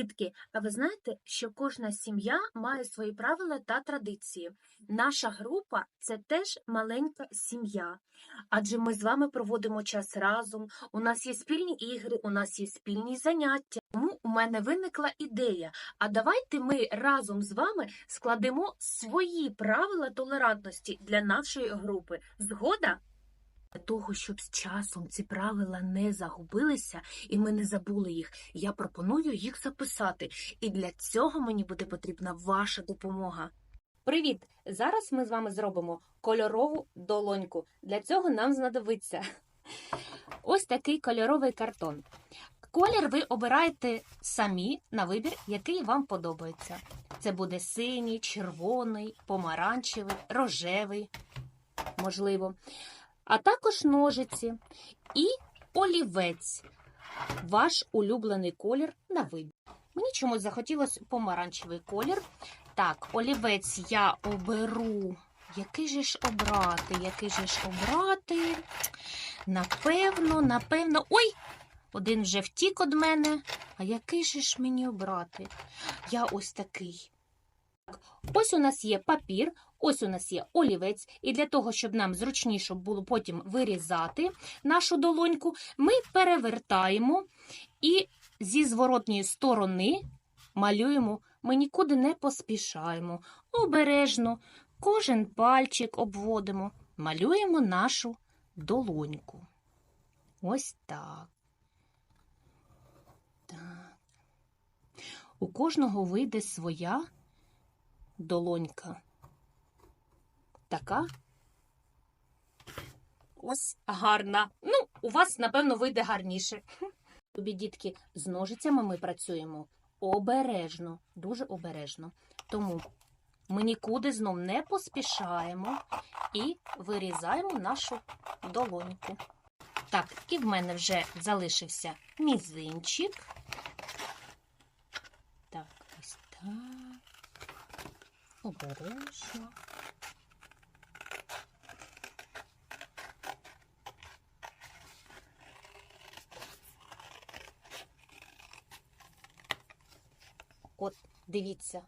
Дітки, а ви знаєте, що кожна сім'я має свої правила та традиції. Наша група це теж маленька сім'я, адже ми з вами проводимо час разом, у нас є спільні ігри, у нас є спільні заняття. Тому у мене виникла ідея. А давайте ми разом з вами складемо свої правила толерантності для нашої групи. Згода? Для того, щоб з часом ці правила не загубилися і ми не забули їх, я пропоную їх записати. І для цього мені буде потрібна ваша допомога. Привіт! Зараз ми з вами зробимо кольорову долоньку. Для цього нам знадобиться ось такий кольоровий картон. Колір ви обираєте самі на вибір, який вам подобається. Це буде синій, червоний, помаранчевий, рожевий, можливо а також ножиці і олівець. Ваш улюблений колір на вибір. Мені чомусь захотілося помаранчевий колір. Так, олівець я оберу. Який же ж обрати? Який же ж обрати? Напевно, напевно. Ой! Один вже втік від мене. А який же ж мені обрати? Я ось такий. Ось у нас є папір, ось у нас є олівець, і для того, щоб нам зручніше було потім вирізати нашу долоньку, ми перевертаємо і зі зворотньої сторони малюємо. Ми нікуди не поспішаємо. Обережно, кожен пальчик обводимо, малюємо нашу долоньку. Ось так. Так. У кожного вийде своя долонька. Така ось гарна. Ну, у вас, напевно, вийде гарніше. Тобі, дітки, з ножицями ми працюємо обережно, дуже обережно. Тому ми нікуди знов не поспішаємо і вирізаємо нашу долоньку. Так, і в мене вже залишився мізинчик. Так, ось так. Обережно. От, дивіться,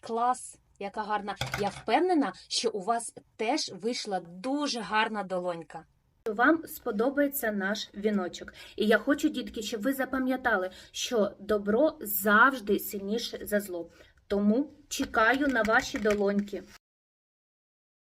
клас, яка гарна. Я впевнена, що у вас теж вийшла дуже гарна долонька. Вам сподобається наш віночок. І я хочу, дітки, щоб ви запам'ятали, що добро завжди сильніше за зло. Тому чекаю на ваші долоньки.